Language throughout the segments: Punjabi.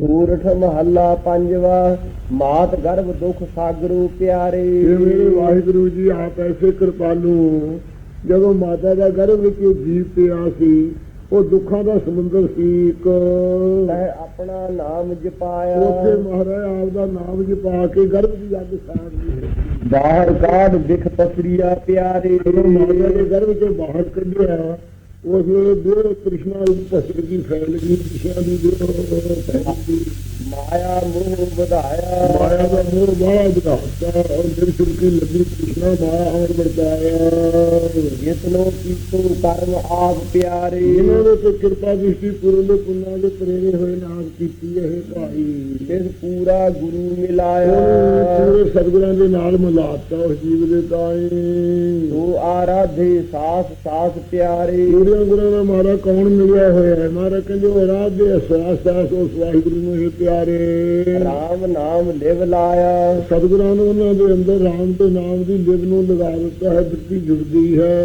ਸੂਰਠ ਮਹੱਲਾ ਪੰਜਵਾ ਮਾਤ ਗਰਭ ਦੁਖ ਸਾਗਰੂ ਪਿਆਰੇ। ਇਹ ਮੇਰੇ ਵਾਹਿਗੁਰੂ ਜੀ ਆਪ ਐਸੇ ਕਿਰਪਾਲੂ ਜਦੋਂ ਮਾਤਾ ਦਾ ਗਰਭ ਵਿੱਚ ਇਹ ਜੀਵ ਪਿਆ ਸੀ ਉਹ ਦੁੱਖਾਂ ਦਾ ਸਮੁੰਦਰ ਸੀ ਇੱਕ। ਤੈ ਆਪਣਾ ਨਾਮ ਜਪਾਇਆ। ਉੱਥੇ ਮਹਾਰਾਜ ਆਪ ਦਾ ਨਾਮ ਜਪਾ ਕੇ ਗਰਭ ਦੀ ਅੱਗ ਸਾੜ ਲਈ। ਬਾਹਰ ਕਾਢ ਦਿਖ ਪਸਰੀਆ ਪਿਆਰੇ। ਜਦੋਂ ਮਾਤਾ ਦੇ ਗਰਭ ਚੋਂ ਬਾਹਰ ਕੱਢਿਆ ਉਸ ਤ੍ਰਿਸ਼ਨਾ ਰੂਪ ਭਸਰ ਦੀ ਫੈਲ ਗਈ ਦਿਸ਼ਾ ਦੀ ਗਈ ਮਾਇਆ ਮੋਹ ਵਧਾਇਆ। ਮਾਇਆ ਦਾ ਮੋਹ ਬਾਹਰ ਵਧਾਤਾ ਔਰ ਦਿਲ ਸੁਰਕੀ ਲੱਗੀ ਤ੍ਰਿਸ਼ਨਾ ਮਾਇਆ ਔਰ ਵਰਤਾਇਆ। ਜਿਤਨੋ ਕੀਤੋ ਕਰਮ ਆਪ ਪਿਆਰੇ। ਇਹਨਾਂ ਦੇ ਤੇ ਕਿਰਪਾ ਦ੍ਰਿਸ਼ਟੀ ਪੂਰਨ ਦੇ ਪੁੰਨਾਂ ਦੇ ਪ੍ਰੇਰੇ ਹੋਏ ਨਾਮ ਕੀਤੀ ਇਹ ਭਾਈ। ਇਸ ਪੂਰਾ ਗੁਰੂ ਮਿਲਾਇਆ। ਪੂਰੇ ਸਤਿਗੁਰਾਂ ਦੇ ਨਾਲ ਮਿਲਾਤਾ ਉਸ ਜੀਵ ਦੇ ਤਾਏ। ਤੋ ਆਰਾਧੇ ਸਾਸ ਸਾਸ ਪਿਆਰੇ ਪੂਰਿਆਂ ਗੁਰਾਂ ਦਾ ਮਾਰਾ ਕੌਣ ਮਿਲਿਆ ਹੋਇਆ ਹੈ? ਮਾਰਾ ਕਹਿੰਦੇ ਉਹ ਰਾਜ ਦੇ ਅਹਿਸਾਸ ਸਾਸ ਉਸ ਵਾਹਿਗੁਰੂ ਨੂੰ ਇਹ ਪਿਆਰੇ। ਰਾਮ ਨਾਮ ਲਿਵ ਲਾਇਆ। ਸਤਿਗੁਰਾਂ ਨੂੰ ਉਹਨਾਂ ਦੇ ਅੰਦਰ ਰਾਮ ਦੇ ਨਾਮ ਦੀ ਲਿਵ ਨੂੰ ਲਗਾ ਦਿੱਤਾ ਹੈ ਬਿਰਤੀ ਜੁੜਦੀ ਹੈ।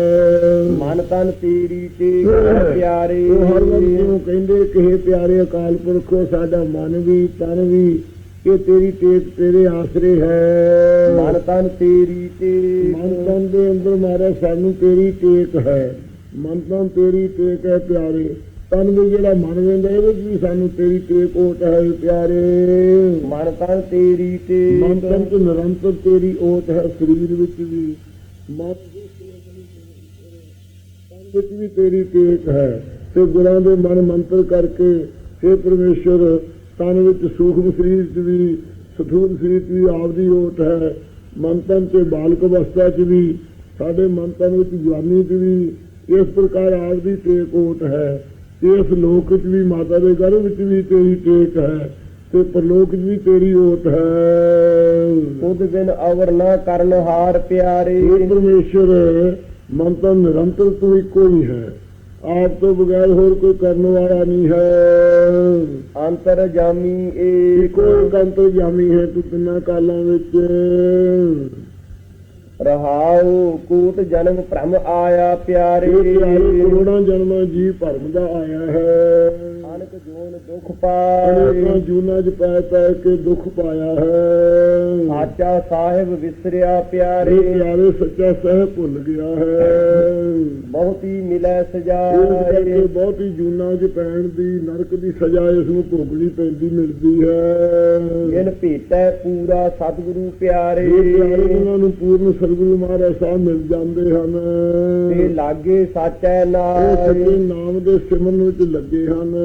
ਮਨ ਤਨ ਤੇਰੀ ਤੇ ਪਿਆਰੇ। ਹਰ ਵਕਤ ਨੂੰ ਕਹਿੰਦੇ ਕਿ ਹੇ ਪਿਆਰੇ ਅਕਾਲ ਪੁਰਖੋ ਸਾਡਾ ਮਨ ਵੀ ਤਨ ਵੀ ਇਹ ਤੇਰੀ ਟੇਕ ਤੇਰੇ ਆਸਰੇ ਹੈ। ਮਨ ਤਨ ਤੇਰੀ ਤੇ ਮਨ ਤਨ ਦੇ ਅੰਦਰ ਮਾਰਾ ਸਾਨੂੰ ਤੇਰੀ ਟੇਕ ਹੈ। ਮਨ ਤਨ ਤੇਰੀ ਟੇਕ ਹੈ ਪਿਆਰੇ। ਤਨ ਵੀ ਜਿਹੜਾ ਮਨ ਵੇਂਦਾ ਇਹਦੇ ਵਿੱਚ ਵੀ ਸਾਨੂੰ ਤੇਰੀ ਟੇਕ ਓਟ ਹੈ ਪਿਆਰੇ। ਮਨ ਤਨ ਤੇਰੀ ਤੇ ਮਨ ਤਨ ਚ ਨਿਰੰਤਰ ਤੇਰੀ ਓਟ ਹੈ ਸਰੀਰ ਵਿੱਚ ਵੀ। ਮਨ ਤਨ ਵਿੱਚ ਵੀ ਤੇਰੀ ਟੇਕ ਹੈ। ਤੇ ਗੁਰਾਂ ਦੇ ਮਨ ਮੰਤਰ ਕਰਕੇ हे ਪਰਮੇਸ਼ਰ ਤਨ ਵਿੱਚ ਸੂਖਮ ਸਰੀਰ ਚ ਵੀ ਸਥੂਲ ਸਰੀਰ ਚ ਵੀ ਆਪਦੀ ਓਟ ਹੈ। ਮਨ ਤਨ ਤੇ ਬਾਲਕ ਅਵਸਥਾ ਚ ਵੀ ਸਾਡੇ ਮਨ ਤਨ ਵਿੱਚ ਜਵਾਨੀ ਚ ਵੀ ਇਸ ਪ੍ਰਕਾਰ ਆਪਦੀ ਟੇਕ ਓਟ ਹੈ। ਇਸ ਲੋਕ ਵਿੱਚ ਵੀ ਮਾਤਾ ਦੇ ਗਰਭ ਵਿੱਚ ਵੀ ਤੇਰੀ ਟੇਕ ਹੈ ਤੇ ਪਰਲੋਕ ਵਿੱਚ ਵੀ ਤੇਰੀ ਓਟ ਹੈ। ਖੁਦ ਬਿਨ ਅਵਰ ਨਾ ਕਰਨ ਹਾਰ ਪਿਆਰੇ। ਇਹ ਪਰਮੇਸ਼ਰ ਮਨ ਤਾਂ ਨਿਰੰਤਰ ਤੂੰ ਇੱਕੋ ਹੀ ਹੈ। ਆਪ ਤੋਂ ਬਗੈਰ ਹੋਰ ਕੋਈ ਕਰਨ ਵਾਲਾ ਨਹੀਂ ਹੈ। ਅੰਤਰ ਜਾਮੀ ਇੱਕੋ ਏਕ ਇੱਕ ਅੰਤਰਜਾਮੀ ਹੈ ਤੂੰ ਤਿੰਨਾਂ ਕਾਲਾਂ ਵਿੱਚ। ਰਹਾਉ ਕੂਟ ਜਨਮ ਭ੍ਰਮ ਆਇਆ ਪਿਆਰੇ। ਕਰੋੜਾਂ ਜਨਮਾਂ ਜੀ ਭਰਮ ਦਾ ਆਇਆ ਹੈ। ਅਨਕ ਜੋਨ ਦੁਖ ਪਾਏ ਜੂਨਾਂ ਚ ਪੈ ਪੈ ਕੇ ਦੁੱਖ ਪਾਇਆ ਹੈ। ਸਾਚਾ ਸਾਹਿਬ ਵਿਸਰਿਆ ਪਿਆਰੇ। ਇਹ ਪਿਆਰੇ ਸੱਚਾ ਸਹਿ ਭੁੱਲ ਗਿਆ ਹੈ। ਬਹੁਤੀ ਮਿਲੈ ਕਰਕੇ ਸਜਾਏ ਬਹੁਤੀ ਜੂਨਾਂ 'ਚ ਪੈਣ ਦੀ ਨਰਕ ਦੀ ਸਜ਼ਾ ਇਸ ਨੂੰ ਭੋਗਣੀ ਪੈਂਦੀ ਮਿਲਦੀ ਹੈ। ਜਿਨ ਭੇਟੈ ਪੂਰਾ ਸਤਿਗੁਰੂ ਪਿਆਰੇ। ਇਹ ਪਿਆਰੇ ਉਹਨਾਂ ਨੂੰ ਪੂਰਨ ਸਤਿਗੁਰੂ ਮਹਾਰਾਜ ਸਾਹਿਬ ਮਿਲ ਜਾਂਦੇ ਹਨ। ਤੇ ਲਾਗੇ ਸਾਚੈ ਨਾਮ ਸੱਚੇ ਨਾਮ ਦੇ ਸਿਮਰਨ ਵਿੱਚ ਲੱਗੇ ਹਨ।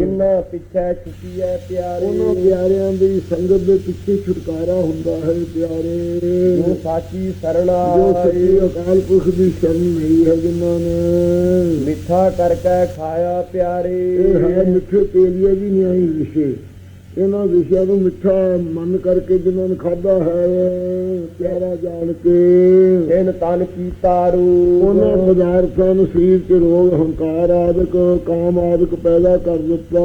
ਕਿੰਨਾ ਪਿੱਛੇ ਛੁਟੀਐ ਪਿਆਰੇ। ਉਹਨਾਂ ਪਿਆਰਿਆਂ ਦੀ ਸੰਗਤ ਦੇ ਪਿੱਛੇ ਛੁਟਕਾਰਾ ਹੁੰਦਾ ਹੈ ਪਿਆਰੇ। ਜੋ ਸਾਚੀ ਸਰਣਾ ਜੋ ਸੱਚੇ ਅਕਾਲ ਪੁਰਖ ਦੀ ਸ਼ਰਨ ਨਹੀਂ ਹੈ ਜਿਨ੍ਹਾਂ ਨੇ। ਮਿੱਠਾ ਕਰਕੇ ਖਾਇਆ ਪਿਆਰੇ। ਇਹ ਹੈ ਮਿੱਠੇ ਤੇਲੀਏ ਵੀ ਨਹੀਂ ਆਈ ਵਿਸ਼ੇ। ਇਹਨਾਂ ਵਿਸ਼ਿਆਂ ਨੂੰ ਮਿੱਠਾ ਮਨ ਕਰਕੇ ਜਿਨ੍ਹਾਂ ਨੇ ਖਾਦਾ ਹੈ ਪਿਆਰਾ ਜਾਣ ਕੇ। ਤਿਨ ਤਨ ਕੀ ਤਾਰੂ। ਉਹਨਾਂ ਪਦਾਰਥਾਂ ਨੂੰ ਸਰੀਰ 'ਚ ਰੋਗ ਹੰਕਾਰ ਆਦਿਕ ਕਾਮ ਆਦਿਕ ਪੈਦਾ ਕਰ ਦਿੱਤਾ।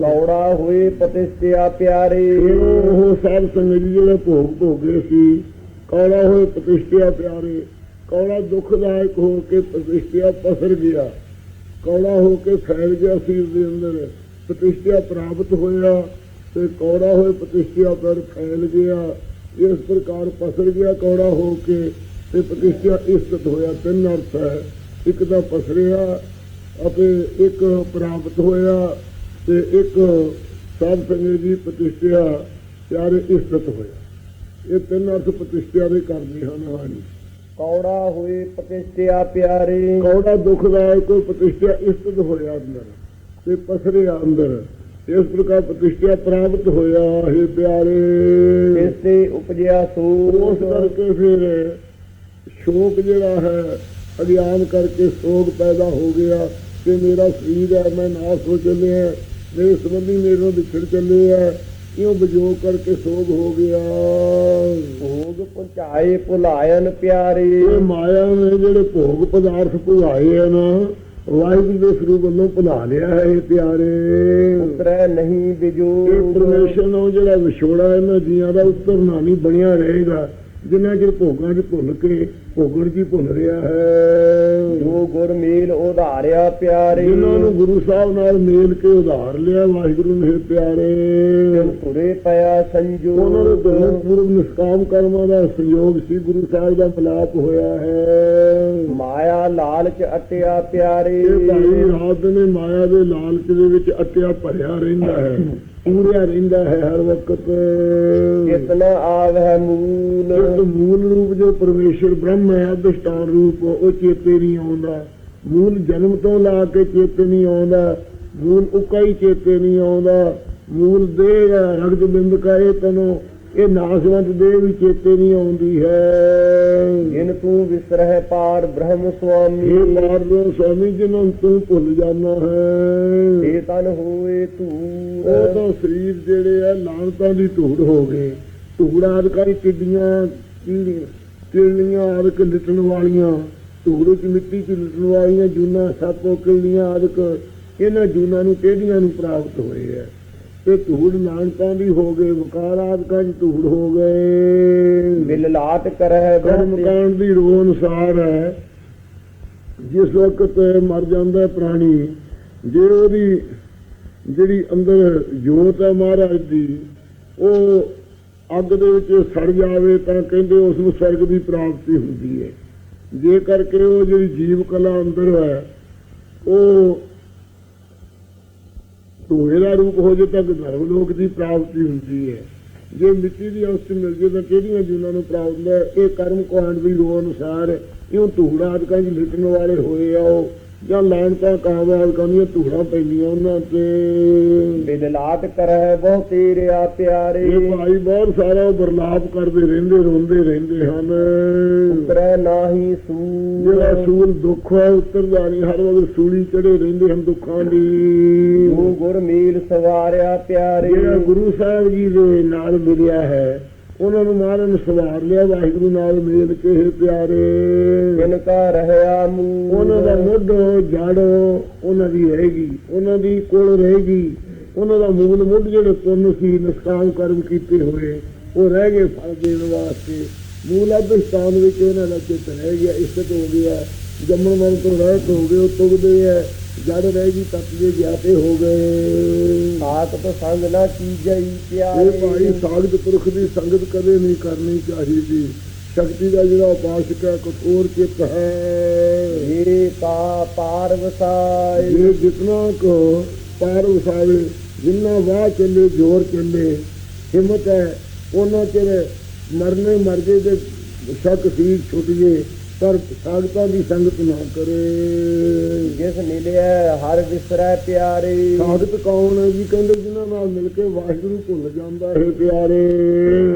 ਕੌੜਾ ਹੋਏ ਪਤਿਸ਼ਟਿਆ ਪਿਆਰੇ। ਇਹਨੂੰ ਉਹ ਸਾਧ ਸੰਗਤ ਜਿਹੜੇ ਭੋਗ ਭੋਗੇ ਸੀ ਕੌੜਾ ਹੋਏ ਪ੍ਰਤਿਸ਼ਠਿਆ ਪਿਆਰੇ। ਕੌੜਾ ਦੁਖਦਾਇਕ ਹੋ ਕੇ ਪ੍ਰਤਿਸ਼ਠਿਆ ਪਸਰ ਗਿਆ। ਕੌੜਾ ਹੋ ਕੇ ਫੈਲ ਗਿਆ ਸਰੀਰ ਦੇ ਅੰਦਰ। ਪ੍ਰਤਿਸ਼ਠਿਆ ਪ੍ਰਾਪਤ ਹੋਇਆ ਤੇ ਕੌੜਾ ਹੋਏ ਪ੍ਰਤਿਸ਼ਠਿਆ ਪਰ ਫੈਲ ਗਿਆ। ਇਸ ਪ੍ਰਕਾਰ ਪਸਰ ਗਿਆ ਕੌੜਾ ਹੋ ਕੇ ਤੇ ਪ੍ਰਤਿਸ਼ਠਿਆ ਇਸਤ ਹੋਇਆ। ਤਿੰਨ ਅਰਥ ਹੈ। ਇੱਕ ਤਾਂ ਪਸਰਿਆ ਅਤੇ ਇੱਕ ਪ੍ਰਾਪਤ ਹੋਇਆ ਤੇ ਇੱਕ ਸਾਧ ਸੰਗਤ ਦੀ ਪ੍ਰਤਿਸ਼ਠਿਆ ਪਿਆਰੇ ਇਸਤ ਹੋਇਆ। ਇਹ ਤਿੰਨ ਅਰਥ ਪ੍ਰਤਿਸ਼ਠਿਆ ਦੇ ਕਰਦੇ ਹਨ ਹਾਨੀ ਕੌੜਾ ਹੋਏ ਪਤਿਸ਼ਟਿਆ ਪਿਆਰੇ। ਕੌੜਾ ਦੁਖਦਾਇਕ ਕੋਈ ਪ੍ਰਤਿਸ਼ਠਿਆ ਇਸਤ ਹੋਇਆ ਅੰਦਰ। ਤੇ ਪਸਰਿਆ ਅੰਦਰ। ਇਸ ਪ੍ਰਕਾਰ ਪ੍ਰਤਿਸ਼ਠਿਆ ਪ੍ਰਾਪਤ ਹੋਇਆ ਹੈ ਪਿਆਰੇ। ਇਸੇ ਉਪਜਿਆ ਉਸ ਸੋਚ ਕਰਕੇ ਫਿਰ ਸ਼ੋਕ ਜਿਹੜਾ ਹੈ ਅਗਿਆਨ ਕਰਕੇ ਸੋਗ ਪੈਦਾ ਹੋ ਗਿਆ ਕਿ ਮੇਰਾ ਸਰੀਰ ਹੈ ਮੈਂ ਨਾਸ ਹੋ ਚੱਲਿਆ ਮੇਰੇ ਸੰਬੰਧੀ ਮੇਰੇ ਨਾਲ ਵਿਛੜ ਚੱਲੇ ਆ ਇਉਂ ਵਿਜੋਗ ਕਰਕੇ ਸੋਗ ਹੋ ਗਿਆ। ਭੋਗ ਪਹੁੰਚਾਏ ਭੁਲਾਇਨ ਪਿਆਰੇ। ਇਹ ਮਾਇਆ ਨੇ ਜਿਹੜੇ ਭੋਗ ਪਦਾਰਥ ਭੁਲਾਏ ਆ ਨਾ ਵਾਹਿਗੁਰੂ ਦੇ ਸਰੂਪ ਵੱਲੋਂ ਭੁਲਾ ਲਿਆ ਹੈ ਇਹ ਪਿਆਰੇ। ਉਤਰੈ ਨਹੀਂ ਇਹ ਬਿਜੋਗ ਪਰਮੇਸ਼ਰ ਨੂੰ ਜਿਹੜਾ ਵਿਛੋੜਾ ਇਹਨਾਂ ਜੀਆਂ ਦਾ ਉਤਰਨਾ ਨਹੀਂ ਬਣਿਆ ਰਹੇਗਾ। ਜਿੰਨਾ ਚਿਰ ਭੋਗਾਂ 'ਚ ਭੁੱਲ ਕੇ ਭੋਗਣ ਦੀ ਭੁੱਲ ਰਿਹਾ ਹੈ। ਜੋ ਗੁਰ ਮੇਲ ਉਧਾਰਿਆ ਪਿਆਰੇ। ਜਿਨ੍ਹਾਂ ਨੂੰ ਗੁਰੂ ਸਾਹਿਬ ਨਾਲ ਮੇਲ ਕੇ ਉਧਾਰ ਲਿਆ ਵਾਹਿਗੁਰੂ ਨੇ ਪਿਆਰੇ। ਤਿਨ ਧੁਰੇ ਪਿਆ ਸੰਜੋ ਉਹਨਾਂ ਦੇ ਦੋਨੋਂ ਪੂਰਵ ਨਿਸ਼ਕਾਮ ਕਰਮਾਂ ਦਾ ਸੰਯੋਗ ਸੀ ਗੁਰੂ ਸਾਹਿਬ ਦਾ ਮਿਲਾਪ ਹੋਇਆ ਹੈ। ਮਾਇਆ ਲਾਲਚ ਅਟਿਆ ਪਿਆਰੇ। ਇਹ ਭਾਈ ਰਾਤ ਨੇ ਮਾਇਆ ਦੇ ਲਾਲਚ ਦੇ ਵਿੱਚ ਅਟਿਆ ਭਰਿਆ ਰਹਿੰਦਾ ਹੈ। ਪੂਰਿਆ ਰਹਿੰਦਾ ਹੈ ਹਰ ਵਕਤ। ਕਿਤਨਾ ਆਵਹਿ ਮੂਲ। ਜਿਸ ਮੂਲ ਰੂਪ ਜੋ ਪਰਮੇਸ਼ਰ ਬ੍ਰਹਮ ਹੈ ਅਧਿਸ਼ਟਾਨ ਰੂਪ ਉਹ ਚੇਤੇ ਨਹੀਂ ਆਉਂਦਾ। ਮੂਲ ਜਨਮ ਤੋਂ ਲਾ ਕੇ ਚੇਤੇ ਨਹੀਂ ਆਉਂਦਾ। ਮੂਲ ਉਕਾਈ ਚੇਤੇ ਨਹੀਂ ਆਉਂਦਾ। ਮੂਲ ਹੈ, ਰਗਤ ਬਿੰਦ ਕਹੇ ਤਨੋ। ਇਹ ਨਾਸਵੰਤ ਦੇਹ ਵੀ ਚੇਤੇ ਨਹੀਂ ਆਉਂਦੀ ਹੈ। ਜਿਨ ਤੂੰ ਵਿਸਰਹਿ ਪਾਰ ਬ੍ਰਹਮ ਸੁਆਮੀ। ਇਹ ਮਾਰਦੋ ਸਵਾਮੀ ਜਿਨ੍ਹਾਂ ਨੂੰ ਤੂੰ ਭੁੱਲ ਜਾਣਾ ਹੈ। ਇਹ ਤਨ ਹੋਏ ਉਹ ਤੂੰ ਤਾਂ ਸਰੀਰ ਜਿਹੜੇ ਆ ਲਾਂਤਾਂ ਦੀ ਧੂੜ ਹੋ ਗਏ। ਧੂੜ ਆਦਿਕਾਰੀ ਟਿੱਡੀਆਂ ਕੀੜੀਆਂ ਕੀੜੀਆਂ ਆਦਿਕ ਲਿਟਣ ਵਾਲੀਆਂ। ਧੂੜ ਚ ਮਿੱਟੀ ਚ ਲਿਟਣ ਵਾਲੀਆਂ ਜੂਨਾ ਸੱਪੋ ਕਿੜੀਆਂ ਆਦਿਕ। ਇਹਨਾਂ ਜੂਨਾਂ ਨੂੰ ਕਿਹੜੀਆਂ ਨੂੰ ਪ੍ਰਾਪਤ ਹੋਏ ਆ? ਤੇ ਧੂੜ ਲਾਂਤਾਂ ਦੀ ਹੋ ਗਏ ਵਕਾਰ ਆਦਿਕਾਂ ਚ ਧੂੜ ਹੋ ਗਏ। ਬਿਲ ਲਾਟ ਕਰਹਿ ਕਰਮ ਕਾਂਡ ਦੀ ਰੂਹ ਅਨੁਸਾਰ ਹੈ। ਜਿਸ ਵਕਤ ਮਰ ਜਾਂਦਾ ਪ੍ਰਾਣੀ ਜੇ ਉਹਦੀ ਜਿਹੜੀ ਅੰਦਰ ਜੋਤ ਹੈ ਮਹਾਰਾਜ ਦੀ ਉਹ ਅੱਗ ਦੇ ਵਿੱਚ ਸੜ ਜਾਵੇ ਤਾਂ ਕਹਿੰਦੇ ਉਸ ਨੂੰ ਸਵਰਗ ਦੀ ਪ੍ਰਾਪਤੀ ਹੁੰਦੀ ਹੈ। ਜੇ ਕਰਕੇ ਉਹ ਜਿਹੜੀ ਜੀਵ ਕਲਾ ਅੰਦਰ ਹੈ ਉਹ ਧੂਏ ਦਾ ਰੂਪ ਹੋ ਜੇ ਤਾਂ ਧਰਮ ਲੋਕ ਦੀ ਪ੍ਰਾਪਤੀ ਹੁੰਦੀ ਹੈ ਜੇ ਮਿੱਟੀ ਦੀ ਅਵਸਥਾ ਮਿਲ ਜੇ ਤਾਂ ਕਿਹੜੀਆਂ ਜੀਵਾਂ ਨੂੰ ਪ੍ਰਾਪਤ ਹੈ? ਇਹ ਕਰਮ ਕਾਂਡ ਦੀ ਰੋ ਅਨੁਸਾਰ ਇਉਂ ਧੂੜਾ ਆਦਿਕਾਂ ਦੀ ਲਿਟਣ ਵਾਲੇ ਹੋਏ ਆ ਉਹ ਜਾਂ ਲੈਣ ਤਾਂ ਕਾਹਵਾਲ ਕਹਿੰਦੀਆਂ ਧੂੜਾਂ ਪੈਂਦੀਆਂ ਉਹਨਾਂ ਤੇ। ਬਿਲ ਲਾਟ ਕਰਹਿ ਬਹੁ ਤੇਰਿਆ ਪਿਆਰੇ। ਇਹ ਭਾਈ ਬਹੁਤ ਸਾਰਾ ਉਹ ਬਰਲਾਪ ਕਰਦੇ ਰਹਿੰਦੇ ਰੋਂਦੇ ਰਹਿੰਦੇ ਹਨ। ਉਤਰੈ ਨਾਹੀ ਜਿਹੜਾ ਸੂਰ ਸੂਲ ਦੁੱਖ ਹੈ ਉਤਰਦਾ ਨਹੀਂ ਹਰ ਵਕਤ ਸੂਲੀ ਚੜੇ ਰਹਿੰਦੇ ਹਨ ਦੁੱਖਾਂ ਦੀ। ਜੋ ਗੁਰ ਮੇਲ ਸਵਾਰਿਆ ਪਿਆਰੇ। ਜਿਹੜਾ ਗੁਰੂ ਸਾਹਿਬ ਜੀ ਦੇ ਨਾਲ ਮਿਲਿਆ ਹੈ ਉਹਨਾਂ ਨੂੰ ਮਹਾਰਾਜ ਨੇ ਸਵਾਰ ਲਿਆ ਵਾਹਿਗੁਰੂ ਨਾਲ ਮੇਲ ਕੇ ਪਿਆਰੇ। ਜਿਨ ਕਾ ਰਹਿਆ ਮੂ ਉਹਨਾਂ ਦਾ ਮੁੱਢ ਜੜ ਉਹਨਾਂ ਦੀ ਰਹੇਗੀ ਉਹਨਾਂ ਦੀ ਕੋਲ ਰਹੇਗੀ। ਉਹਨਾਂ ਦਾ ਮੂਲ ਮੁੱਢ ਜਿਹੜੇ ਪੁੰਨ ਸੀ ਨਿਸ਼ਕਾਮ ਕਰਮ ਕੀਤੇ ਹੋਏ ਉਹ ਰਹਿ ਗਏ ਫਲ ਦੇਣ ਵਾਸਤੇ। ਮੂਲ ਅਭਿਸਥਾਨ ਵਿੱਚ ਉਹਨਾਂ ਦਾ ਚਿੱਤ ਰਹਿ ਗਿਆ ਇਸਤ ਹੋ ਗਿਆ ਜੰਮਣ ਮਰਨ ਤੋਂ ਰਹਿਤ ਹੋ ਗਏ ਉਹ ਤੁਗਦੇ ਹੈ ਜੜ ਰਹਿ ਗਈ ਤਤ ਦੇ ਗਿਆਤੇ ਹੋ ਗਏ। ਸਾਤ ਸੰਗ ਨਾ ਕੀਜਈ ਇਹ ਭਾਈ ਪਿਆਰੇ ਸਾਗਤ ਪੁਰਖ ਦੀ ਸੰਗਤ ਕਦੇ ਨਹੀਂ ਕਰਨੀ ਚਾਹੀਦੀ। ਸ਼ਕਤੀ ਦਾ ਜਿਹੜਾ ਉਪਾਸਕ ਹੈ ਕਠੋਰ ਚਿੱਤ ਹੈ। ਏ ਤਾ ਪਾਰ ਵਸਾਏ। ਜੇ ਜਿਤਨਾ ਕੋ ਪਾਰ ਵਸਾਵੇ ਜਿੰਨਾ ਵਾਹ ਚੱਲੇ ਜੋਰ ਚੱਲੇ ਹਿੰਮਤ ਹੈ ਉਹਨਾਂ ਚਿਰ ਮਰਨੇ ਮਰ ਜੇ ਤੇ ਸ਼ੱਕ ਸੀ ਛੁੱਟ ਜੇ। ਪਰ ਸਾਗਤਾਂ ਦੀ ਸੰਗਤ ਨਾ ਕਰੇ। ਜਿਸ ਮਿਲਿਆ ਹਰ ਵਿਸਰੈ ਪਿਆਰੇ। ਸਾਗਤ ਕੌਣ ਹੈ ਜੀ ਕਹਿੰਦੇ ਜਿਨ੍ਹਾਂ ਨਾਲ ਮਿਲ ਕੇ ਵਾਹਿਗੁਰੂ ਭੁੱਲ ਜਾਂਦਾ ਹੈ ਪਿਆਰੇ।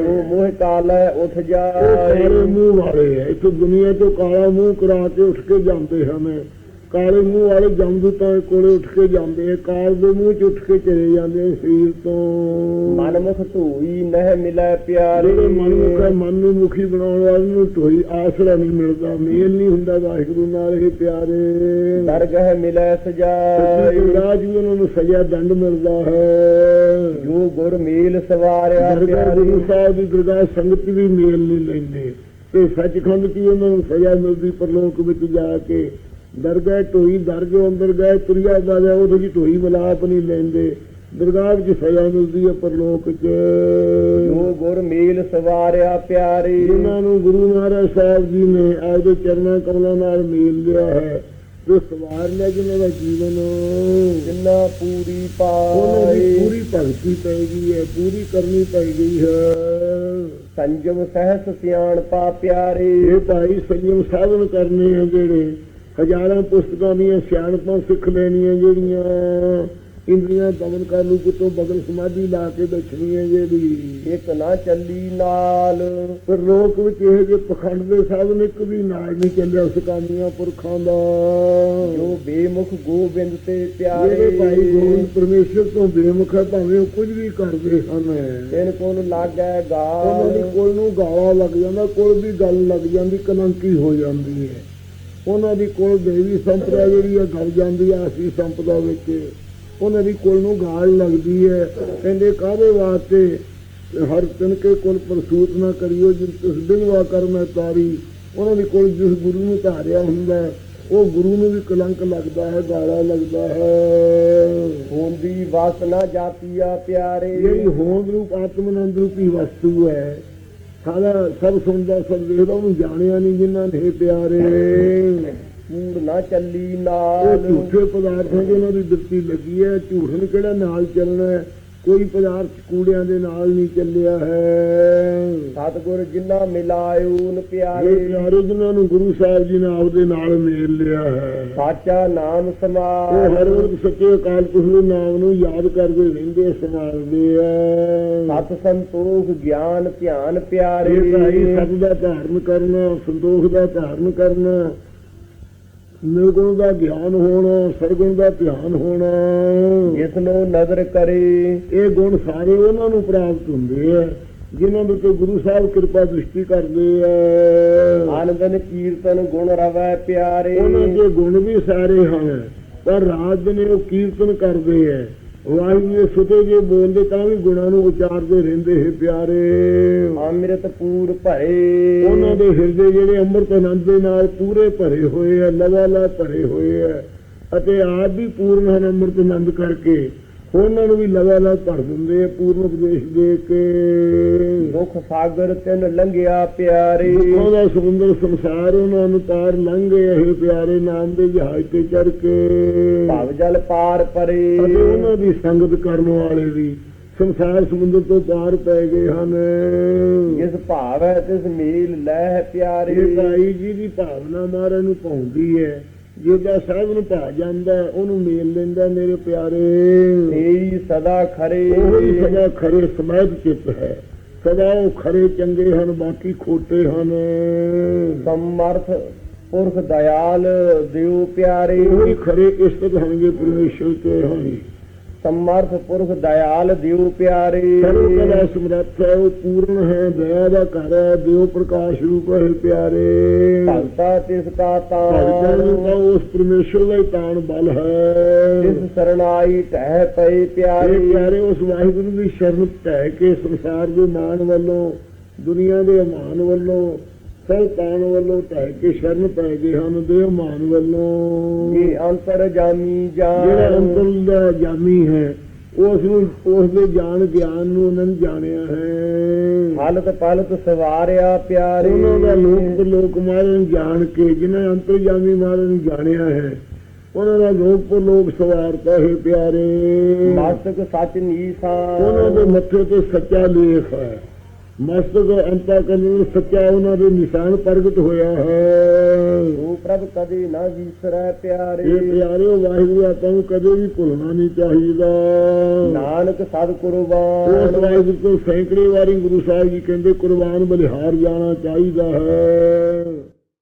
ਉਹ ਮੋਹ ਕਾਲੈ ਉਠ ਜਾਏ। ਕਾਲੇ ਮੂੰਹ ਵਾਲੇ ਹੈ। ਇੱਥੇ ਦੁਨੀਆ ਤੋਂ ਕਾਲਾ ਮੂੰਹ ਕਰਾ ਕੇ ਉੱਠ ਕੇ ਜਾਂਦੇ ਹਨ। ਕਾਲੇ ਮੂੰਹ ਵਾਲੇ ਜਮਦੂਤਾਂ ਕੋਲੇ ਉੱਠ ਕੇ ਜਾਂਦੇ ਆ ਕਾਲ ਦੇ ਮੂੰਹ ਚ ਉੱਠ ਕੇ ਚਲੇ ਜਾਂਦੇ ਆ ਸਰੀਰ ਤੋਂ। ਮਨ ਮੁਖ ਧੂਈ ਨਹਿ ਮਿਲੈ ਪਿਆਰੇ। ਜਿਹੜੇ ਮਨਮੁਖ ਹੈ ਮਨ ਨੂੰ ਮੁਖੀ ਬਣਾਉਣ ਵਾਲੇ ਨੂੰ ਕੋਈ ਆਸਰਾ ਨਹੀਂ ਮਿਲਦਾ ਮੇਲ ਨਹੀਂ ਹੁੰਦਾ ਵਾਹਿਗੁਰੂ ਨਾਲ ਇਹ ਪਿਆਰੇ। ਦਰਗਹ ਮਿਲੈ ਸਜਾਏ। ਰਾਜ ਵੀ ਉਹਨਾਂ ਨੂੰ ਸਜ਼ਾ ਦੰਡ ਮਿਲਦਾ ਹੈ। ਜੋ ਗੁਰ ਮੇਲ ਸਵਾਰਿਆ ਦਰਗਾਹ ਗੁਰੂ ਪਿਆਰੇ। ਸਾਹਿਬ ਦੀ ਦਰਗਾਹ ਸੰਗਤ ਵੀ ਮੇਲ ਨਹੀਂ ਲੈਂਦੇ। ਤੇ ਸੱਚਖੰਡ ਕੀ ਉਹਨਾਂ ਨੂੰ ਸਜ਼ਾ ਮਿਲਦੀ ਪਰਲੋਕ ਵਿੱਚ ਜਾ ਕੇ। ਦਰਗਾਹ ਢੋਈ ਦਰਜੋ ਅੰਦਰ ਗਏ ਤੁਰਿਆ ਬਾਜਾ ਉਹਦੇ ਜੀ ਢੋਈ ਮਲਾਪ ਨਹੀਂ ਲੈਂਦੇ। ਦਰਗਾਹ ਵਿੱਚ ਸਜ਼ਾ ਮਿਲਦੀ ਹੈ ਪਰਲੋਕ 'ਚ। ਜੋ ਗੁਰ ਮੇਲ ਸਵਾਰਿਆ ਪਿਆਰੇ। ਜਿਨ੍ਹਾਂ ਨੂੰ ਗੁਰੂ ਮਹਾਰਾਜ ਸਾਹਿਬ ਜੀ ਨੇ ਆਪਦੇ ਚਰਨਾਂ ਕਮਲਾਂ ਨਾਲ ਮੇਲ ਲਿਆ ਹੈ ਤੇ ਸਵਾਰ ਲਿਆ ਜਿਨ੍ਹਾਂ ਦਾ ਜੀਵਨ। ਜਿੰਨਾ ਪੂਰੀ ਪਾਏ। ਪੂਰੀ ਭਗਤੀ ਪੈ ਗਈ ਹੈ ਪੂਰੀ ਕਰਨੀ ਪੈ ਗਈ ਹੈ। ਸੰਜਮ ਸਹਿਸ ਸਿਆਣ ਪਾ ਪਿਆਰੇ। ਇਹ ਭਾਈ ਸੰਯਮ ਸਾਧਨ ਕਰਨੇ ਆ ਜਿਹੜੇ ਹਜ਼ਾਰਾਂ ਪੁਸਤਕਾਂ ਦੀਆਂ ਸਿਆਣਪਾਂ ਸਿੱਖ ਲੈਣੀਆਂ ਜਿਹੜੀਆਂ ਇੰਦਰੀਆਂ ਦਮਨ ਕਰਨ ਨੂੰ ਕਿਤੋਂ ਬਗਲ ਸਮਾਧੀ ਲਾ ਕੇ ਬੈਠਣੀਆਂ ਜਿਹੜੀ। ਇੱਕ ਨਾ ਚੱਲੀ ਨਾਲ ਪਰ ਲੋਕ ਵਿੱਚ ਇਹ ਜੇ ਪਖੰਡ ਦੇ ਸਾਧਨ ਇੱਕ ਵੀ ਨਾਲ ਨਹੀਂ ਚੱਲਿਆ ਸੁਕਾਮੀਆਂ ਪੁਰਖਾਂ ਦਾ। ਜੋ ਬੇਮੁਖ ਗੋਬਿੰਦ ਤੇ ਜਿਹੜੇ ਭਾਈ ਪਿਆਰੇ ਗੋਬਿੰਦ ਪਰਮੇਸ਼ਰ ਤੋਂ ਬੇਮੁਖ ਹੈ ਭਾਵੇਂ ਉਹ ਕੁਝ ਵੀ ਕਰਦੇ ਹਨ। ਤਿਨ ਕੋਲ ਲਾਗੈ ਉਹਨਾਂ ਦੀ ਗਾਲ ਕੋਲ ਨੂੰ ਗਾਲਾ ਲੱਗ ਜਾਂਦਾ ਕੋਲ ਵੀ ਗੱਲ ਲੱਗ ਜਾਂਦੀ ਕਲੰਕੀ ਹੋ ਜਾਂਦੀ ਹੈ। ਉਹਨਾਂ ਦੀ ਕੋਲ ਦੇਵੀ ਸੰਪਦਾ ਜਿਹੜੀ ਹੈ ਗਲ ਜਾਂਦੀ ਹੈ ਅਸੀਂ ਸੰਪਦਾ ਵਿੱਚ। ਉਹਨਾਂ ਦੀ ਕੋਲ ਨੂੰ ਗਾਲ ਲੱਗਦੀ ਹੈ ਕਹਿੰਦੇ ਕਾਹਦੇ ਵਾਸਤੇ ਹਰ ਤਿਨ ਕੇ ਕੋਲ ਪ੍ਰਸੂਤ ਨਾ ਕਰਿਓ ਜਿਨ ਤਿਸ ਦਿਨ ਵਾ ਕਰ ਮੈਂ ਤਾਰੀ। ਉਹਨਾਂ ਦੇ ਕੋਲ ਜਿਸ ਗੁਰੂ ਨੂੰ ਧਾਰਿਆ ਹੁੰਦਾ ਉਹ ਗੁਰੂ ਨੂੰ ਵੀ ਕਲੰਕ ਲੱਗਦਾ ਹੈ ਗਾਲਾ ਲੱਗਦਾ ਹੈ। ਹੁੰਦੀ ਵਾਸਨਾ ਜਾਤੀਆ ਪਿਆਰੇ। ਜਿਹੜੀ ਹੋਂਦ ਰੂਪ ਆਤਮਨੰਦ ਰੂਪੀ ਵਸਤੂ ਹੈ ਸਾਰਾ ਸਭ ਸੁਣਦਾ ਸਭ ਦੇਖਦਾ ਉਹਨੂੰ ਜਾਣਿਆ ਨਹੀਂ ਜਿਨ੍ਹਾਂ ਨੇ ਪਿਆਰੇ। ਕੂੜ ਨਾ ਚੱਲੀ ਨਾਲ। ਝੂਠੇ ਪਦਾਰਥਾਂ ਦੀ ਉਹਨਾਂ ਦੀ ਦਿੱਤੀ ਲੱਗੀ ਹੈ ਝੂਠ ਨੂੰ ਕਿਹੜਾ ਨਾਲ ਚੱਲਣਾ ਹੈ। ਕੋਈ ਪਦਾਰਥ ਕੂੜਿਆਂ ਦੇ ਨਾਲ ਨਹੀਂ ਚੱਲਿਆ ਹੈ। ਸਤਗੁਰ ਜਿਨ੍ਹਾਂ ਮਿਲਾਇਓ ਨ ਇਹ ਪਿਆਰੇ ਪਿਆਰੇ ਜਿਨ੍ਹਾਂ ਨੂੰ ਗੁਰੂ ਸਾਹਿਬ ਜੀ ਨੇ ਆਪਦੇ ਨਾਲ ਮੇਲ ਲਿਆ ਹੈ। ਸਾਚਾ ਨਾਮ ਉਹ ਸਮਾਰ ਹਰ ਵਕਤ ਸੱਚੇ ਅਕਾਲ ਪੁਰਖ ਦੇ ਨਾਮ ਨੂੰ ਯਾਦ ਕਰਦੇ ਰਹਿੰਦੇ ਸੰਭਾਲਦੇ ਆ। ਸਤ ਸੰਤੋਖ ਗਿਆਨ ਧਿਆਨ ਪਿਆਰੇ। ਇਹ ਭਾਈ ਸਭ ਦਾ ਧਾਰਨ ਕਰਨਾ ਸੰਤੋਖ ਦਾ ਧਾਰਨ ਕਰਨਾ। ਨਿਰਗੁਣ ਦਾ ਗਿਆਨ ਹੋਣਾ ਸਰਗੁਣ ਦਾ ਧਿਆਨ ਹੋਣਾ। ਜਿਸ ਨੂੰ ਨਜ਼ਰ ਕਰੇ। ਇਹ ਗੁਣ ਸਾਰੇ ਉਹਨਾਂ ਨੂੰ ਪ੍ਰਾਪਤ ਹੁੰਦੇ ਆ ਜਿਨ੍ਹਾਂ ਦੇ ਉੱਤੇ ਗੁਰੂ ਸਾਹਿਬ ਕਿਰਪਾ ਦ੍ਰਿਸ਼ਟੀ ਕਰਦੇ ਆ। ਆਨੰਦਨ ਕੀਰਤਨ ਗੁਣ ਰਵੈ ਪਿਆਰੇ। ਉਹਨਾਂ ਦੇ ਗੁਣ ਵੀ ਸਾਰੇ ਹਨ ਪਰ ਰਾਤ ਦਿਨ ਉਹ ਕੀਰਤਨ ਕਰਦੇ ਆ। ਵਾਹਿਗੁਰੂ ਦੇ ਸੁਤੇ ਜੇ ਬੋਲਦੇ ਤਾਂ ਵੀ ਗੁਣਾਂ ਨੂੰ ਉਚਾਰਦੇ ਰਹਿੰਦੇ ਹੈ ਪਿਆਰੇ। ਅੰਮ੍ਰਿਤ ਪੂਰ ਭਰੇ। ਉਹਨਾਂ ਦੇ ਹਿਰਦੇ ਜਿਹੜੇ ਅੰਮ੍ਰਿਤ ਆਨੰਦ ਦੇ ਨਾਲ ਪੂਰੇ ਭਰੇ ਹੋਏ ਆ ਲਗਾਲਾ ਭਰੇ ਹੋਏ ਆ। ਅਤੇ ਆਪ ਵੀ ਪੂਰਨ ਹਨ ਅੰਮ੍ਰਿਤ ਆਨੰਦ ਕਰਕੇ। ਉਹਨਾਂ ਨੂੰ ਵੀ ਲਗਾਲਾ ਭਰ ਦਿੰਦੇ ਆ ਪੂਰਨ ਉਪਦੇਸ਼ ਦੇ ਕੇ। ਦੁਖ ਸਾਗਰ ਤਿਨ ਲੰਘਿਆ ਪਿਆਰੇ। ਦੁੱਖਾਂ ਦਾ ਸਮੁੰਦਰ ਸੰਸਾਰ ਉਹਨਾਂ ਨੂੰ ਤਾਰ ਲੰਘ ਇਹ ਪਿਆਰੇ ਨਾਮ ਦੇ ਜਹਾਜ਼ ਤੇ ਚੜ ਕੇ। ਭਵ ਜਲ ਪਾਰ ਪਰੇ। ਅਤੇ ਉਹਨਾਂ ਦੀ ਸੰਗਤ ਕਰਨ ਵਾਲੇ ਵੀ ਸੰਸਾਰ ਸਮੁੰਦਰ ਤੋਂ ਪਾਰ ਪੈ ਗਏ ਹਨ। ਜਿਸ ਭਾਵ ਹੈ ਤਿਸ ਮੇਲ ਲੈ ਪਿਆਰੇ। ਇਹ ਭਾਈ ਜੀ ਦੀ ਭਾਵਨਾ ਮਾਰਨ ਨੂੰ ਪਾਉਂਦੀ ਹੈ। ਸਾਹਿਬ ਨੂੰ ਭਾ ਜਾਂਦਾ ਉਹਨੂੰ ਮੇਲ ਲੈਂਦਾ ਮੇਰੇ ਪਿਆਰੇ। ਤੇਰੀ ਸਦਾ ਖਰੇ। ਸਦਾ ਖਰੇ ਸਮੈਦ ਚਿੱਤ ਹੈ। ਸਦਾ ਉਹ ਖਰੇ ਚੰਗੇ ਹਨ ਬਾਕੀ ਖੋਟੇ ਹਨ। ਸਮਰਥ ਪੁਰਖ ਦਇਆਲ ਦਿਉ ਪਿਆਰੇ। ਉਹੀ ਖਰੇ ਇਸ਼ਟ ਹਨਗੇ ਪਰਮੇਸ਼ਰ ਤੇ ਹਨ। ਸਮਰਥ ਪੁਰਖ ਦਇਆਲ ਦਿਉ ਪਿਆਰੇ। ਸਰਵ ਕਲਾ ਸਮਰੱਥ ਹੈ ਉਹ ਪੂਰਨ ਹੈ ਦਇਆ ਦਾ ਘਰ ਹੈ ਦਿਓ ਪ੍ਰਕਾਸ਼ ਰੂਪ ਹੈ ਪਿਆਰੇ ਭਗਤਾ ਤਿਸ ਕਾ ਭਗਤਾਂ ਨੂੰ ਤਾਂ ਉਸ ਪਰਮੇਸ਼ਰ ਦਾ ਹੀ ਤਾਣ ਬਲ ਹੈ। ਤਿਸ ਸਰਣਾਈ ਟਹਿ ਪਏ ਪਿਆਰੇ। ਪਿਆਰੇ ਉਸ ਵਾਹਿਗੁਰੂ ਦੀ ਸ਼ਰਨ ਟਹਿ ਕੇ ਸੰਸਾਰ ਦੇ ਮਾਨ ਵੱਲੋਂ ਦੁਨੀਆ ਦੇ ਅਮਾਨ ਵੱਲੋਂ ਸਭ ਤਾਣ ਵੱਲੋਂ ਟਹਿ ਕੇ ਸ਼ਰਨ ਪੈ ਗਏ ਹਨ ਦੇ ਅਮਾਨ ਵੱਲੋਂ। ਇਹ ਅੰਤਰ ਜਾਮੀ ਜਿਹੜਾ ਜਾਨ ਅੰਤਰ ਦਾ ਜਾਮੀ ਹੈ ਉਸ ਨੂੰ ਉਸ ਦੇ ਜਾਣ ਗਿਆਨ ਨੂੰ ਉਹਨਾਂ ਨੇ ਜਾਣਿਆ ਹੈ। ਹਾਲਤ ਪਲਤ ਸਵਾਰਿਆ ਪਿਆਰੇ। ਉਹਨਾਂ ਦਾ ਲੋਕ ਲੋਕ ਮਾਰੇ ਨੂੰ ਜਾਣ ਕੇ ਜਿਨ੍ਹਾਂ ਅੰਤਰ ਜਾਮੀ ਮਾਰੇ ਨੂੰ ਜਾਣਿਆ ਹੈ ਉਹਨਾਂ ਦਾ ਲੋਕ ਪਰ ਲੋਕ ਸਵਾਰਤਾ ਹੈ ਪਿਆਰੇ। ਮਸਤਕ ਸੱਚ ਨੀਸਾਨ ਉਹਨਾਂ ਦੇ ਮੱਥੇ ਤੇ ਸੱਚਾ ਲੇਖ ਹੈ। ਮਸਤਕ ਅੰਤਾ ਕਰਨ ਸੱਚਾ ਉਹਨਾਂ ਦੇ ਨਿਸ਼ਾਨ ਪ੍ਰਗਟ ਹੋਇਆ ਹੈ। ਉਹ ਪ੍ਰਭ ਕਦੇ ਨਾ ਵਿਸਰੈ ਪਿਆਰੇ। ਇਹ ਪਿਆਰਿਓ ਵਾਹਿਗੁਰੂ ਆਪਾਂ ਨੂੰ ਕਦੇ ਵੀ ਭੁੱਲਣਾ ਨਹੀਂ ਚਾਹੀਦਾ। ਨਾਨਕ ਸਦ ਉਸ ਕੁਰਬਾਨ ਵਾਹਿਗੁਰੂ ਤੋਂ ਸੈਂਕੜੇ ਵਾਰੀ ਗੁਰੂ ਸਾਹਿਬ ਜੀ ਕਹਿੰਦੇ ਕੁਰਬਾਨ ਬਲਿਹਾਰ ਜਾਣਾ ਚਾਹੀਦਾ ਹੈ।